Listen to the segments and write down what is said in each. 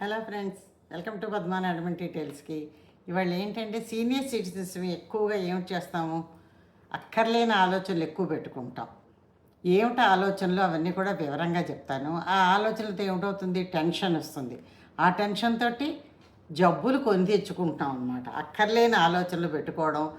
Hello friends welcome to Padman admin డీటెయిల్స్కి. ఇవాళ ఏంటంటే senior citizens ఎక్కువగా ఏం చేస్తాము? అక్కర్లేని ఆలోచనలు ఎక్కువ పెట్టుకుంటాం. ఏమిటి ఆలోచనలు? అవన్నీ కూడా వివరంగా చెప్తాను. ఆ ఆలోచనలతో ఏమిటవుతుంది? టెన్షన్ వస్తుంది. ఆ టెన్షన్ తోటి జబ్బులు కొని తెచ్చుకుంటాం అనమాట అక్కర్లేని ఆలోచనలు పెట్టుకోవడం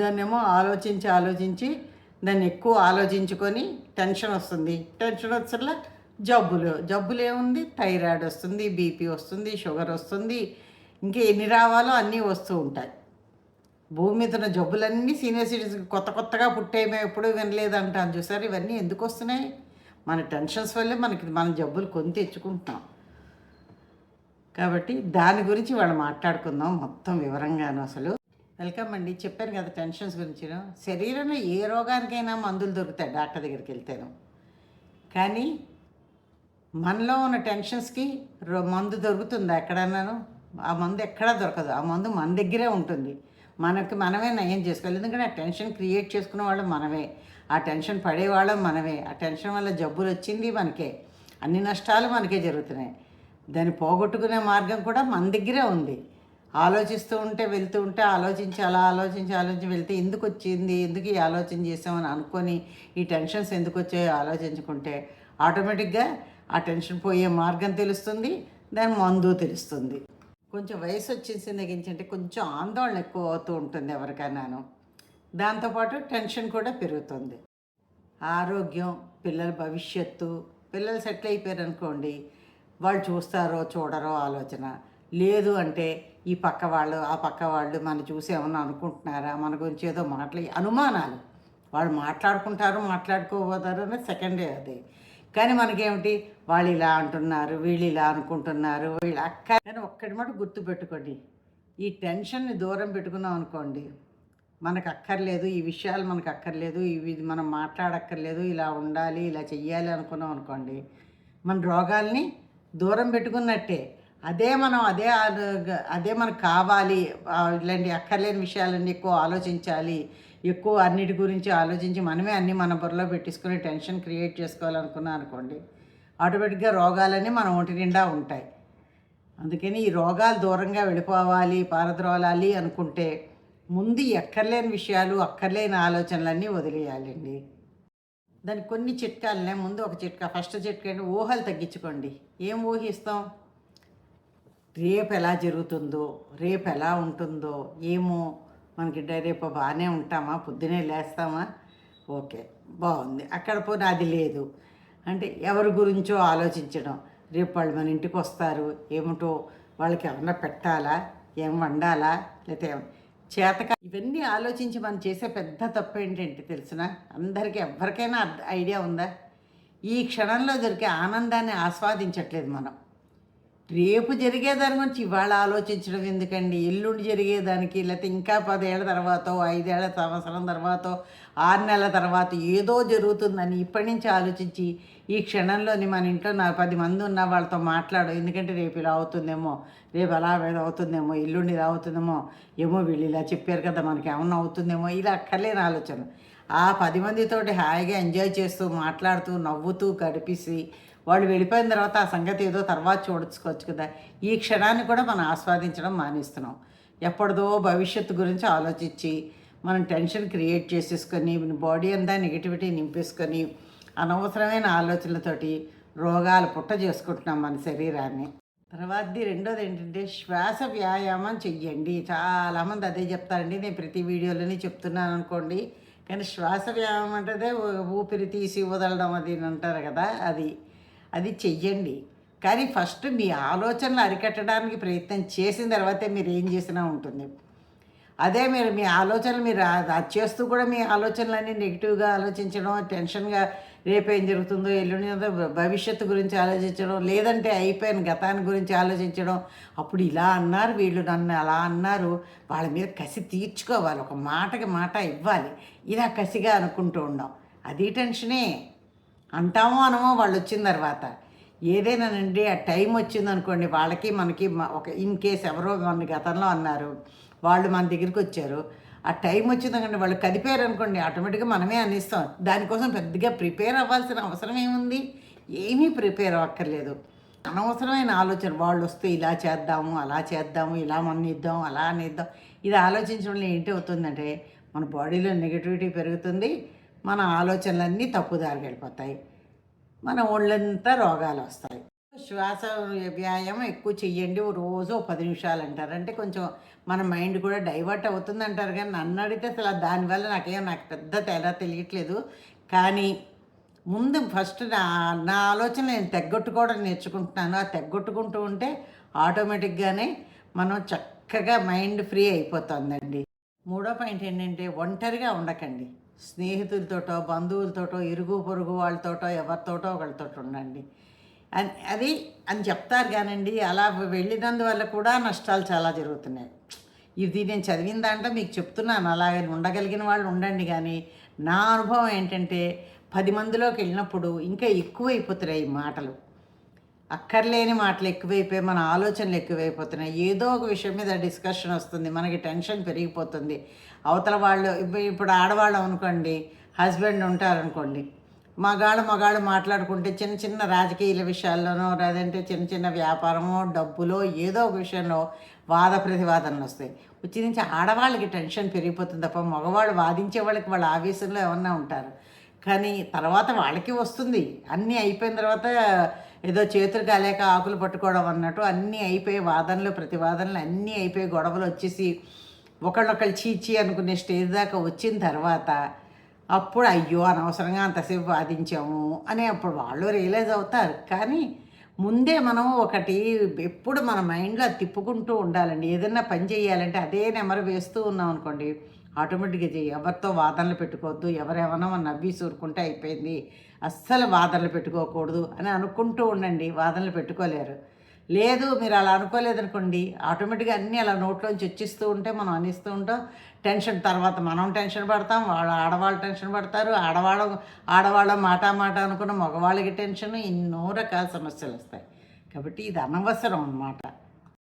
దాన్నేమో ఆలోచించి ఆలోచించి దాన్ని ఎక్కువ ఆలోచించుకొని టెన్షన్ వస్తుంది. టెన్షన్ వచ్చేలా జబ్బులు జబ్బులు ఏముంది? థైరాయిడ్ వస్తుంది బీపీ వస్తుంది షుగర్ వస్తుంది. ఇంకా ఎన్ని రావాలో అన్నీ వస్తూ ఉంటాయి. భూమి మీద ఉన్న జబ్బులన్నీ సీనియర్ సిటిజన్ కొత్త కొత్తగా పుట్టే మేము ఎప్పుడూ వినలేదంటాను చూసారు? ఇవన్నీ ఎందుకు వస్తున్నాయి? మన టెన్షన్స్ వల్లే మనకి మన జబ్బులు కొని తెచ్చుకుంటున్నాం. కాబట్టి దాని గురించి వాళ్ళు మాట్లాడుకుందాం మొత్తం వివరంగాను అసలు. వెల్కమ్ అండి. చెప్పాను కదా టెన్షన్స్ గురించి. శరీరంలో ఏ రోగానికైనా మందులు దొరుకుతాయి డాక్టర్ దగ్గరికి వెళ్తాను. కానీ మనలో ఉన్న టెన్షన్స్కి మందు దొరుకుతుందా ఎక్కడన్నాను. ఆ మందు ఎక్కడా దొరకదు. ఆ మందు మన దగ్గరే ఉంటుంది. మనకి మనమే నయం చేసుకోవాలి. ఎందుకంటే ఆ టెన్షన్ క్రియేట్ చేసుకునే వాళ్ళం మనమే. ఆ టెన్షన్ పడేవాళ్ళం మనమే. ఆ టెన్షన్ వల్ల జబ్బులు వచ్చింది మనకే. అన్ని నష్టాలు మనకే జరుగుతున్నాయి. దాన్ని పోగొట్టుకునే మార్గం కూడా మన దగ్గరే ఉంది. ఆలోచిస్తూ ఉంటే వెళ్తూ ఉంటే ఆలోచించి అలా ఆలోచించి ఆలోచించి వెళ్తే ఎందుకు వచ్చింది? ఎందుకు ఈ ఆలోచన చేసామని అనుకొని ఈ టెన్షన్స్ ఎందుకు వచ్చాయో ఆలోచించుకుంటే ఆటోమేటిక్గా ఆ టెన్షన్ పోయే మార్గం తెలుస్తుంది దాని మందు తెలుస్తుంది. కొంచెం వయసు వచ్చేసిన దగ్గర కొంచెం ఆందోళన ఎక్కువ అవుతూ ఉంటుంది ఎవరికైనాను. దాంతోపాటు టెన్షన్ కూడా పెరుగుతుంది. ఆరోగ్యం పిల్లల భవిష్యత్తు పిల్లలు సెటిల్ అయిపోయారు అనుకోండి వాళ్ళు చూస్తారో చూడరో ఆలోచన. లేదు అంటే ఈ పక్క వాళ్ళు ఆ పక్క వాళ్ళు మనం చూసి ఏమన్నా అనుకుంటున్నారా? మన గురించి ఏదో మాటలు అనుమానాలు. వాళ్ళు మాట్లాడుకుంటారు మాట్లాడుకోబోతారు అనేది సెకండ్ అది. కానీ మనకేమిటి? వాళ్ళు ఇలా అంటున్నారు వీళ్ళు ఇలా అనుకుంటున్నారు వీళ్ళు అక్క కానీ ఒక్కటి మాట గుర్తుపెట్టుకోండి ఈ టెన్షన్ని దూరం పెట్టుకున్నాం అనుకోండి మనకు అక్కర్లేదు ఈ విషయాలు మనకు అక్కర్లేదు ఇవి మనం మాట్లాడక్కర్లేదు ఇలా ఉండాలి ఇలా చెయ్యాలి అనుకున్నాం అనుకోండి మన రోగాల్ని దూరం పెట్టుకున్నట్టే. అదే మనం అదే అదే మనకు కావాలి ఇలాంటి అక్కర్లేని విషయాలన్నీ ఎక్కువ ఆలోచించాలి ఎక్కువ అన్నిటి గురించి ఆలోచించి మనమే అన్ని మన బుర్రలో పెట్టించుకొని టెన్షన్ క్రియేట్ చేసుకోవాలనుకున్నాం అనుకోండి ఆటోమేటిక్గా రోగాలన్నీ మన ఒంటి నిండా ఉంటాయి. అందుకని ఈ రోగాలు దూరంగా వెళ్ళిపోవాలి పారద్రోలాలి అనుకుంటే ముందు ఎక్కర్లేని విషయాలు అక్కర్లేని ఆలోచనలన్నీ వదిలేయాలండి. దానికి కొన్ని చిట్కాలనే ముందు ఒక చిట్కా ఫస్ట్ చిట్కా అంటే ఊహలు తగ్గించుకోండి. ఏం ఊహిస్తాం? రేపు ఎలా జరుగుతుందో రేపు ఎలా ఉంటుందో ఏమో మనకి డైరెక్ట్ రేపు బాగానే ఉంటామా? పొద్దునే లేస్తామా? ఓకే బాగుంది. అక్కడ పోనీ అది లేదు. అంటే ఎవరి గురించో ఆలోచించడం. రేపు వాళ్ళు మన ఇంటికి వస్తారు. ఏమిటో వాళ్ళకి ఏమన్నా పెట్టాలా? ఏం వండాలా? లేకపోతే చేతక ఇవన్నీ ఆలోచించి మనం చేసే పెద్ద తప్పు ఏంటంటే తెలిసిన? అందరికీ ఎవరికైనా అర్థ- ఐడియా ఉందా? ఈ క్షణంలో దొరికే ఆనందాన్ని ఆస్వాదించట్లేదు మనం. రేపు జరిగేదాని గురించి ఇవాళ ఆలోచించడం ఎందుకండి? ఎల్లుండి జరిగేదానికి లేకపోతే ఇంకా పదేళ్ళ తర్వాత ఐదేళ్ళ సంవత్సరం తర్వాత ఆరు నెలల తర్వాత ఏదో జరుగుతుందని ఇప్పటి నుంచి ఆలోచించి ఈ క్షణంలోని మన ఇంట్లో నా పది మంది ఉన్న వాళ్ళతో మాట్లాడు. ఎందుకంటే రేపు ఇలా అవుతుందేమో రేపు అలా అవుతుందేమో ఎల్లుండి ఇలా అవుతుందేమో ఏమో వీళ్ళు ఇలా చెప్పారు కదా మనకి ఏమన్నా అవుతుందేమో ఇలా అక్కర్లేని ఆలోచన. ఆ పది మందితోటి హాయిగా ఎంజాయ్ చేస్తూ మాట్లాడుతూ నవ్వుతూ గడిపేసి వాళ్ళు వెళ్ళిపోయిన తర్వాత ఆ సంగతి ఏదో తర్వాత చూడొచ్చుకోవచ్చు కదా. ఈ క్షణాన్ని కూడా మనం ఆస్వాదించడం మానేస్తున్నాం. ఎప్పటిదో భవిష్యత్తు గురించి ఆలోచించి మనం టెన్షన్ క్రియేట్ చేసేసుకొని బాడీ అంతా నెగిటివిటీ నింపేసుకొని అనవసరమైన ఆలోచనలతోటి రోగాలు పుట్ట చేసుకుంటున్నాం మన శరీరాన్ని. తర్వాతది రెండోది ఏంటంటే శ్వాస వ్యాయామం చెయ్యండి. చాలామంది అదే చెప్తారండి. నేను ప్రతి వీడియోలోనే చెప్తున్నాను అనుకోండి. కానీ శ్వాస వ్యాయామం అంటే ఊపిరి తీసి వదలడం అది అంటారు కదా అది. అది చెయ్యండి. కానీ ఫస్ట్ మీ ఆలోచనలు అరికట్టడానికి ప్రయత్నం చేసిన తర్వాతే మీరు ఏం చేసినా ఉంటుంది. అదే మీరు మీ ఆలోచనలు మీరు అది చేస్తూ కూడా మీ ఆలోచనలన్నీ నెగిటివ్గా ఆలోచించడం టెన్షన్గా రేపు ఏం జరుగుతుందో ఎల్లుండి భవిష్యత్తు గురించి ఆలోచించడం లేదంటే అయిపోయిన గతాన్ని గురించి ఆలోచించడం అప్పుడు ఇలా అన్నారు వీళ్ళు నన్ను అలా అన్నారు వాళ్ళ మీద కసి తీర్చుకోవాలి. ఒక మాటకి మాట ఇవ్వాలి. ఇలా కసిగా అనుకుంటూ ఉండం. అది టెన్షనే. అంటామో అనమో వాళ్ళు వచ్చిన తర్వాత. ఏదైనానండి ఆ టైం వచ్చింది అనుకోండి వాళ్ళకి మనకి ఒక ఇన్ కేస్ ఎవరో మన గతంలో అన్నారు వాళ్ళు మన దగ్గరికి వచ్చారు. ఆ టైం వచ్చిందనుకోండి వాళ్ళు కదిపారు అనుకోండి ఆటోమేటిక్గా మనమే అనిస్తాం. దానికోసం పెద్దగా ప్రిపేర్ అవ్వాల్సిన అవసరం ఏముంది? ఏమీ ప్రిపేర్ అవ్వక్కర్లేదు. అనవసరమైన ఆలోచన వాళ్ళు వస్తే ఇలా చేద్దాము అలా చేద్దాము ఇలా మన్నిద్దాం అలా అనిద్దాం ఇది ఆలోచించడం ఏంటి అవుతుందంటే మన బాడీలో నెగిటివిటీ పెరుగుతుంది మన ఆలోచనలన్నీ తప్పుదారి వెళ్ళిపోతాయి. మన ఒళ్ళంతా రోగాలు వస్తాయి. శ్వాస వ్యాయామం ఎక్కువ చెయ్యండి ఓ రోజు ఓ పది నిమిషాలు అంటారు. అంటే కొంచెం మన మైండ్ కూడా డైవర్ట్ అవుతుంది అంటారు. కానీ నన్ను అడిగితే అసలు దానివల్ల నాకేం నాకు పెద్ద తేడా తెలియట్లేదు. కానీ ముందు ఫస్ట్ నా నా ఆలోచన నేను తెగ్గొట్టుకోవడం నేర్చుకుంటున్నాను. ఆ తెగ్గొట్టుకుంటూ ఉంటే ఆటోమేటిక్గానే మనం చక్కగా మైండ్ ఫ్రీ అయిపోతుందండి. మూడో పాయింట్ ఏంటంటే ఒంటరిగా ఉండకండి. స్నేహితులతోటో బంధువులతోటో ఇరుగు పొరుగు వాళ్ళతోటో ఎవరితోటో ఒకళ్ళతో ఉండండి. అని అది అని చెప్తారు కానండి అలా వెళ్ళినందువల్ల కూడా నష్టాలు చాలా జరుగుతున్నాయి. ఇది నేను చదివిన దాంట్లో మీకు చెప్తున్నాను అలాగే ఉండగలిగిన వాళ్ళు ఉండండి కానీ నా అనుభవం ఏంటంటే పది మందిలోకి వెళ్ళినప్పుడు ఇంకా ఎక్కువైపోతున్నాయి ఈ మాటలు. అక్కర్లేని మాటలు ఎక్కువైపోయి మన ఆలోచనలు ఎక్కువైపోతున్నాయి. ఏదో ఒక విషయం మీద డిస్కషన్ వస్తుంది మనకి టెన్షన్ పెరిగిపోతుంది. అవతల వాళ్ళు ఇప్పుడు ఇప్పుడు ఆడవాళ్ళు అనుకోండి హస్బెండ్ ఉంటారనుకోండి మగాళ్ళు మగాళ్ళు మాట్లాడుకుంటే చిన్న చిన్న రాజకీయాల విషయాల్లోనో లేదంటే చిన్న చిన్న వ్యాపారమో డబ్బులో ఏదో ఒక విషయంలో వాద ప్రతివాదనలు వస్తాయి. వచ్చి నుంచి ఆడవాళ్ళకి టెన్షన్ పెరిగిపోతుంది తప్ప మగవాళ్ళు వాదించే వాళ్ళకి వాళ్ళ ఆవేశంలో ఏమన్నా ఉంటారు. కానీ తర్వాత వాళ్ళకి వస్తుంది. అన్నీ అయిపోయిన తర్వాత ఏదో చేతులు కాలేక ఆకులు పట్టుకోవడం అన్నట్టు అన్నీ అయిపోయి వాదనలు ప్రతివాదనలు అన్నీ అయిపోయి గొడవలు వచ్చేసి ఒకళ్ళొకళ్ళు చీచి అనుకునే స్టేజ్ దాకా వచ్చిన తర్వాత అప్పుడు అయ్యో అనవసరంగా అంతసేపు వాదించాము అని అప్పుడు వాళ్ళు రియలైజ్ అవుతారు. కానీ ముందే మనం ఒకటి ఎప్పుడు మన మైండ్లో తిప్పుకుంటూ ఉండాలండి. ఏదైనా పని చేయాలంటే అదే నెమరు వేస్తూ ఉన్నాం అనుకోండి. ఆటోమేటిక్గా చేయి ఎవరితో వాదనలు పెట్టుకోవద్దు ఎవరేమన్నా నవ్వి సూరుకుంటే అయిపోయింది. అస్సలు వాదనలు పెట్టుకోకూడదు అని అనుకుంటూ ఉండండి. వాదనలు పెట్టుకోలేరు. లేదు మీరు అలా అనుకోలేదనుకోండి. ఆటోమేటిక్గా అన్నీ అలా నోట్లోంచి వచ్చిస్తూ ఉంటే మనం అనిస్తూ ఉంటాం. టెన్షన్ తర్వాత మనం టెన్షన్ పడతాం. వాళ్ళ ఆడవాళ్ళు టెన్షన్ పడతారు. ఆడవాళ్ళ ఆడవాళ్ళ మాట మాట అనుకున్న మగవాళ్ళకి టెన్షన్ ఎన్నో రకాల సమస్యలు వస్తాయి. కాబట్టి ఇది అనవసరం అన్నమాట.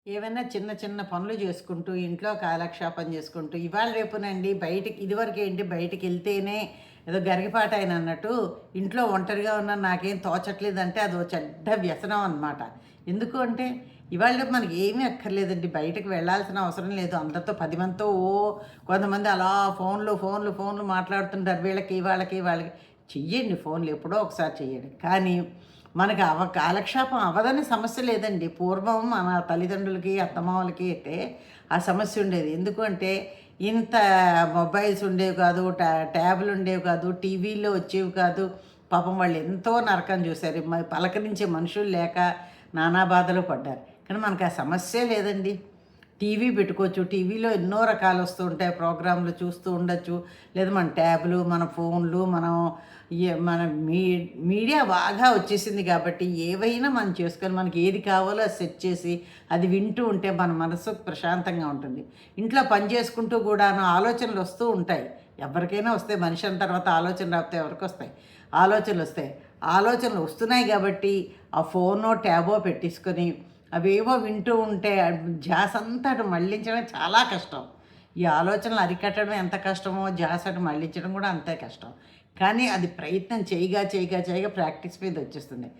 ఏమైనా చిన్న చిన్న పనులు చేసుకుంటూ ఇంట్లో కాలక్షేపం చేసుకుంటూ ఇవాళ రేపునండి బయటికి ఇదివరకు ఏంటి? బయటికి వెళ్తేనే ఏదో గరిగిపాట అయిన అన్నట్టు ఇంట్లో ఒంటరిగా ఉన్న నాకేం తోచట్లేదంటే అది చెడ్డ వ్యసనం అనమాట ఎందుకు అంటే ఇవాళ మనకి ఏమీ అక్కర్లేదండి. బయటకు వెళ్ళాల్సిన అవసరం లేదు. అందరితో పది మందితో ఓ కొంతమంది అలా ఫోన్లు ఫోన్లు ఫోన్లు మాట్లాడుతుంటారు. వీళ్ళకి వాళ్ళకి వాళ్ళకి. చెయ్యండి ఫోన్లు ఎప్పుడో ఒకసారి చెయ్యండి. కానీ మనకు అవ కాలక్షేపం అవ్వదని సమస్య లేదండి. పూర్వం మన తల్లిదండ్రులకి అత్తమామలకి అయితే ఆ సమస్య ఉండేది. ఎందుకంటే ఇంత మొబైల్స్ ఉండేవి కాదు టా ట్యాబ్లు ఉండేవి కాదు టీవీలో వచ్చేవి కాదు. పాపం వాళ్ళు ఎంతో నరకం చూశారు. పలకరించే మనుషులు లేక నానా బాధలు పడ్డారు. కానీ మనకు ఆ సమస్య లేదండి. టీవీ పెట్టుకోవచ్చు. టీవీలో ఎన్నో రకాలు వస్తూ ఉంటాయి. ప్రోగ్రాంలు చూస్తూ ఉండొచ్చు. లేదా మన ట్యాబ్లు మన ఫోన్లు మనం మన మీ మీడియా బాగా వచ్చేసింది కాబట్టి ఏవైనా మనం చేసుకొని మనకి ఏది కావాలో అది సెట్ చేసి అది వింటూ ఉంటే మన మనసు ప్రశాంతంగా ఉంటుంది. ఇంట్లో పని చేసుకుంటూ కూడా ఆలోచనలు వస్తూ ఉంటాయి. ఎవరికైనా వస్తాయి. మనిషి అన్న తర్వాత ఆలోచన రాకపోతే ఎవరికి వస్తాయి? ఆలోచనలు వస్తాయి. ఆలోచనలు వస్తున్నాయి కాబట్టి ఆ ఫోనో ట్యాబో పెట్టేసుకొని అవేవో వింటూ ఉంటే జాస్ అంతా అటు మళ్ళించడం చాలా కష్టం. ఈ ఆలోచనలు అరికట్టడం ఎంత కష్టమో జాస్ అటు మళ్ళించడం కూడా అంతే కష్టం. కానీ అది ప్రయత్నం చేయగా చేయగా చేయగా ప్రాక్టీస్ మీద వచ్చేస్తుంది.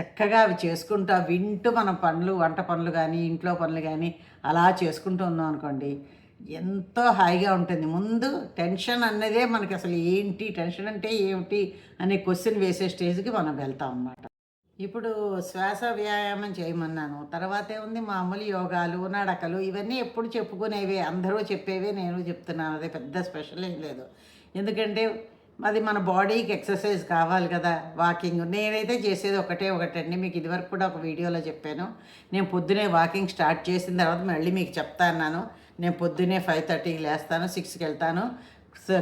చక్కగా అవి చేసుకుంటూ వింటూ మన పనులు వంట పనులు కానీ ఇంట్లో పనులు కానీ అలా చేసుకుంటూ ఉన్నాం అనుకోండి ఎంతో హాయిగా ఉంటుంది. ముందు టెన్షన్ అన్నదే మనకి అసలు ఏంటి టెన్షన్ అంటే ఏమిటి అనే క్వశ్చన్ వేసే స్టేజ్కి మనం వెళ్తాం అన్నమాట. ఇప్పుడు శ్వాస వ్యాయామం చేయమన్నాను. తర్వాత ఏముంది? మామూలు యోగాలు నడకలు ఇవన్నీ ఎప్పుడు చెప్పుకునేవే అందరూ చెప్పేవే నేను చెప్తున్నాను. అదే పెద్ద స్పెషల్ ఏం లేదు. ఎందుకంటే అది మన బాడీకి ఎక్సర్సైజ్ కావాలి కదా వాకింగ్. నేనైతే చేసేది ఒకటే ఒకటండి. మీకు ఇదివరకు కూడా ఒక వీడియోలో చెప్పాను. నేను పొద్దునే వాకింగ్ స్టార్ట్ చేసిన తర్వాత మళ్ళీ మీకు చెప్తాను నేను పొద్దునే ఫైవ్ థర్టీకి లేస్తాను సిక్స్కి వెళ్తాను.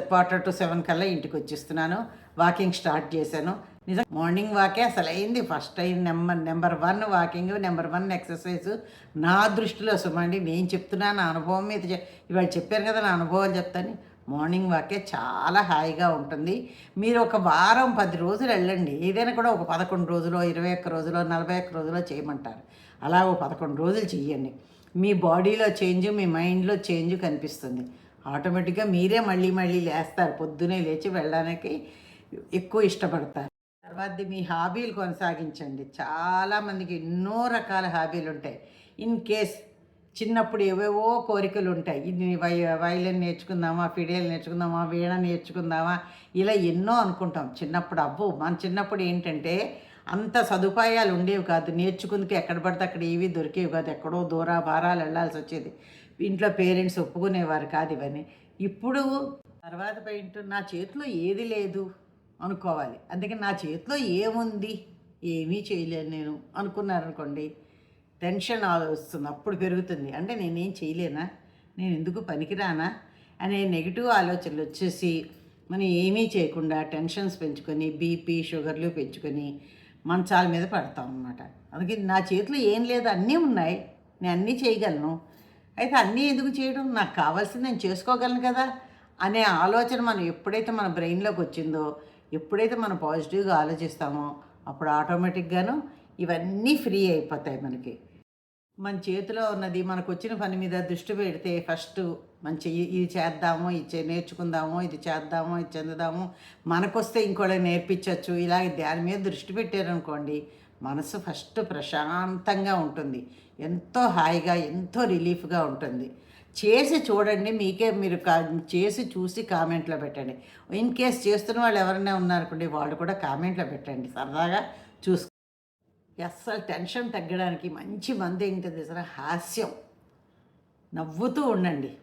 క్వార్టర్ టు సెవెన్ కల్లా ఇంటికి వచ్చేస్తున్నాను. వాకింగ్ స్టార్ట్ చేశాను. నిజం మార్నింగ్ వాకే అసలు అయింది ఫస్ట్ అయింది number number one walking number one exercise. నా దృష్టిలో సుమండి నేను చెప్తున్నాను నా అనుభవం మీద ఇవాళ చెప్పాను కదా నా అనుభవాలు చెప్తాను. మార్నింగ్ వాకే చాలా హాయిగా ఉంటుంది. మీరు ఒక వారం పది రోజులు వెళ్ళండి. ఏదైనా కూడా ఒక పదకొండు రోజులో ఇరవై ఒక్క రోజులో నలభై ఒక్క రోజులో చేయమంటారు. అలా ఒక పదకొండు రోజులు చేయండి మీ బాడీలో చేంజ్ మీ మైండ్లో చేంజ్ కనిపిస్తుంది. ఆటోమేటిక్గా మీరే మళ్ళీ మళ్ళీ లేస్తారు. పొద్దునే లేచి వెళ్ళడానికి ఎక్కువ ఇష్టపడతారు. తర్వాత మీ హాబీలు కొనసాగించండి. చాలామందికి ఎన్నో రకాల హాబీలు ఉంటాయి ఇన్ కేస్ చిన్నప్పుడు ఏవేవో కోరికలు ఉంటాయి ఇది వై వైలిన్ నేర్చుకుందామా ఫిడేలు నేర్చుకుందామా వీణ నేర్చుకుందామా ఇలా ఎన్నో అనుకుంటాం. చిన్నప్పుడు అబ్బో మన చిన్నప్పుడు ఏంటంటే అంత సదుపాయాలు ఉండేవి కాదు. నేర్చుకుందుకు ఎక్కడ పడితే అక్కడ ఏవి దొరికేవి కాదు. ఎక్కడో దూర భారాలు వెళ్ళాల్సి వచ్చేది. ఇంట్లో పేరెంట్స్ ఒప్పుకునేవారు కాదు ఇవన్నీ. ఇప్పుడు తర్వాత పెయింట్ నా చేతిలో ఏది లేదు అనుకోవాలి. అందుకే నా చేతిలో ఏముంది? ఏమీ చేయలేను నేను అనుకున్నారనుకోండి టెన్షన్ వస్తుంది అప్పుడు పెరుగుతుంది. అంటే నేనేం చేయలేనా? నేను ఎందుకు పనికిరానా? అనే నెగిటివ్ ఆలోచనలు వచ్చేసి మనం ఏమీ చేయకుండా టెన్షన్స్ పెంచుకొని బీపీ షుగర్లు పెంచుకొని మంచాల మీద పడతాం అన్నమాట. అందుకే నా చేతిలో ఏం లేదు అన్నీ ఉన్నాయి. నేను అన్నీ చేయగలను. అయితే అన్నీ ఎందుకు చేయడం? నాకు కావాల్సింది నేను చేసుకోగలను కదా అనే ఆలోచన మనం ఎప్పుడైతే మన బ్రెయిన్లోకి వచ్చిందో ఎప్పుడైతే మనం పాజిటివ్గా ఆలోచిస్తామో అప్పుడు ఆటోమేటిక్గాను ఇవన్నీ ఫ్రీ అయిపోతాయి మనకి. మన చేతిలో ఉన్నది మనకు వచ్చిన పని మీద దృష్టి పెడితే ఫస్ట్ మంచి ఇది చేద్దాము ఇది నేర్చుకుందాము ఇది చేద్దాము ఇది చెందుదాము. మనకొస్తే ఇంకోటి నేర్పించవచ్చు ఇలాగ దాని మీద దృష్టి పెట్టారనుకోండి మనసు ఫస్ట్ ప్రశాంతంగా ఉంటుంది. ఎంతో హాయిగా ఎంతో రిలీఫ్గా ఉంటుంది. చేసి చూడండి మీకే మీరు కా చేసి చూసి కామెంట్లో పెట్టండి. ఇన్ కేస్ చేస్తున్న వాళ్ళు ఎవరైనా ఉన్నారనుకోండి వాళ్ళు కూడా కామెంట్లో పెట్టండి. సరదాగా చూసుకో అస్సలు టెన్షన్ తగ్గడానికి మంచి మందు ఏంటో తెలిసిన హాస్యం. నవ్వుతూ ఉండండి.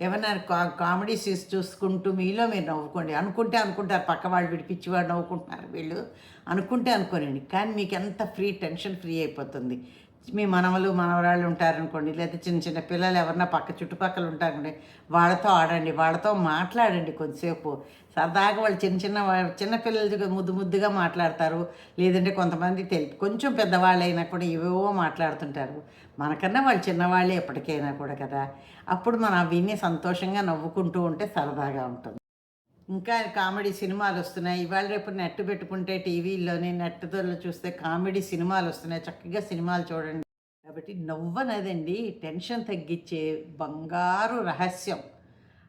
ఏమన్నా కా కామెడీ సీన్స్ చూసుకుంటూ మీలో మీరు నవ్వుకోండి. అనుకుంటే అనుకుంటారు పక్క వాళ్ళు విడిపించి వాడు నవ్వుకుంటున్నారు వీళ్ళు. అనుకుంటే అనుకోనండి కానీ మీకు ఎంత ఫ్రీ టెన్షన్ ఫ్రీ అయిపోతుంది. మీ మనవలు మనవరాళ్ళు ఉంటారనుకోండి లేదా చిన్న చిన్న పిల్లలు ఎవరన్నా పక్క చుట్టుపక్కల ఉంటారనుకోండి వాళ్ళతో ఆడండి వాళ్ళతో మాట్లాడండి కొద్దిసేపు సరదాగా వాళ్ళు చిన్న చిన్న చిన్న పిల్లలు ముద్దు ముద్దుగా మాట్లాడతారు. లేదంటే కొంతమంది తెలి కొంచెం పెద్దవాళ్ళు అయినా కూడా ఏవేవో మాట్లాడుతుంటారు. మనకన్నా వాళ్ళు చిన్నవాళ్ళే ఎప్పటికైనా కూడా కదా. అప్పుడు మనం విని సంతోషంగా నవ్వుకుంటూ ఉంటే సరదాగా ఉంటుంది. ఇంకా కామెడీ సినిమాలు వస్తున్నాయి. ఇవాళ రేపు నెట్ పెట్టుకుంటే టీవీలోని నెట్తో చూస్తే కామెడీ సినిమాలు వస్తున్నాయి. చక్కగా సినిమాలు చూడండి. కాబట్టి నవ్వనదండి. టెన్షన్ తగ్గించే బంగారు రహస్యం.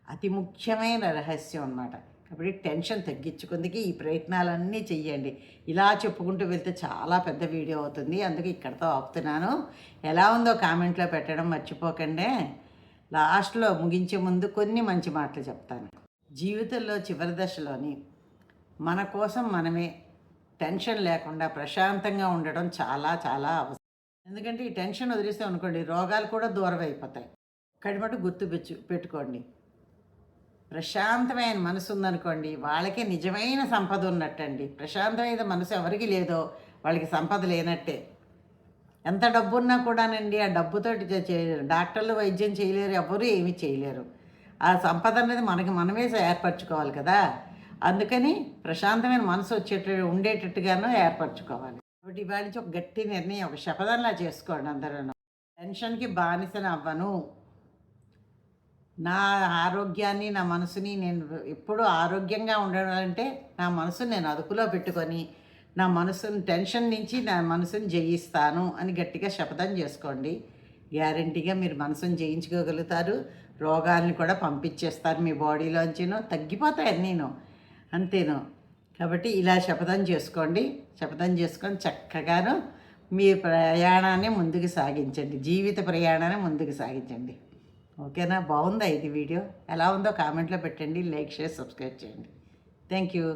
అతి ముఖ్యమైన రహస్యం అన్నమాట. కాబట్టి టెన్షన్ తగ్గించుకుందుకు ఈ ప్రయత్నాలన్నీ చెయ్యండి. ఇలా చెప్పుకుంటూ వెళ్తే చాలా పెద్ద వీడియో అవుతుంది. అందుకే ఇక్కడతో ఆపుతున్నాను. ఎలా ఉందో కామెంట్లో పెట్టడం మర్చిపోకండి. లాస్ట్లో ముగించే ముందు కొన్ని మంచి మాటలు చెప్తాను. జీవితంలో చివరి దశలోని మన కోసం మనమే టెన్షన్ లేకుండా ప్రశాంతంగా ఉండడం చాలా చాలా అవసరం. ఎందుకంటే ఈ టెన్షన్ వదిలేస్తే అనుకోండి రోగాలు కూడా దూరం అయిపోతాయి. కడిమటు గుర్తు పెచ్చు పెట్టుకోండి. ప్రశాంతమైన మనసు ఉందనుకోండి వాళ్ళకే నిజమైన సంపద ఉన్నట్టండి. ప్రశాంతమైన మనసు ఎవరికి లేదో వాళ్ళకి సంపద లేనట్టే. ఎంత డబ్బు ఉన్నా కూడానండి ఆ డబ్బుతోటి డాక్టర్లు వైద్యం చేయలేరు ఎవరు ఏమీ చేయలేరు. ఆ సంపద అనేది మనకి మనమే ఏర్పరచుకోవాలి కదా. అందుకని ప్రశాంతమైన మనసు వచ్చేట ఉండేటట్టుగాను ఏర్పరచుకోవాలి. కాబట్టి ఇవాళ నుంచి ఒక గట్టి నిర్ణయం ఒక శపథంలా చేసుకోండి అందరూ టెన్షన్కి బానిసన అవ్వను. నా ఆరోగ్యాన్ని నా మనసుని నేను ఎప్పుడూ ఆరోగ్యంగా ఉండాలంటే నా మనసుని నేను అదుపులో పెట్టుకొని నా మనసుని టెన్షన్ నుంచి నా మనసుని జయిస్తాను అని గట్టిగా శపథం చేసుకోండి. గ్యారంటీగా మీరు మనసుని జయించుకోగలుగుతారు. రోగాల్ని కూడా పంపించేస్తారు మీ బాడీలోంచినో తగ్గిపోతాయి అన్నీను అంతేను. కాబట్టి ఇలా శపథం చేసుకోండి. శపథం చేసుకొని చక్కగాను మీ ప్రయాణాన్ని ముందుకు సాగించండి. జీవిత ప్రయాణాన్ని ముందుకు సాగించండి. ఓకేనా? బాగుందా ఇది వీడియో? ఎలా ఉందో కామెంట్లో పెట్టండి. లైక్ షేర్ సబ్స్క్రైబ్ చేయండి. Thank you.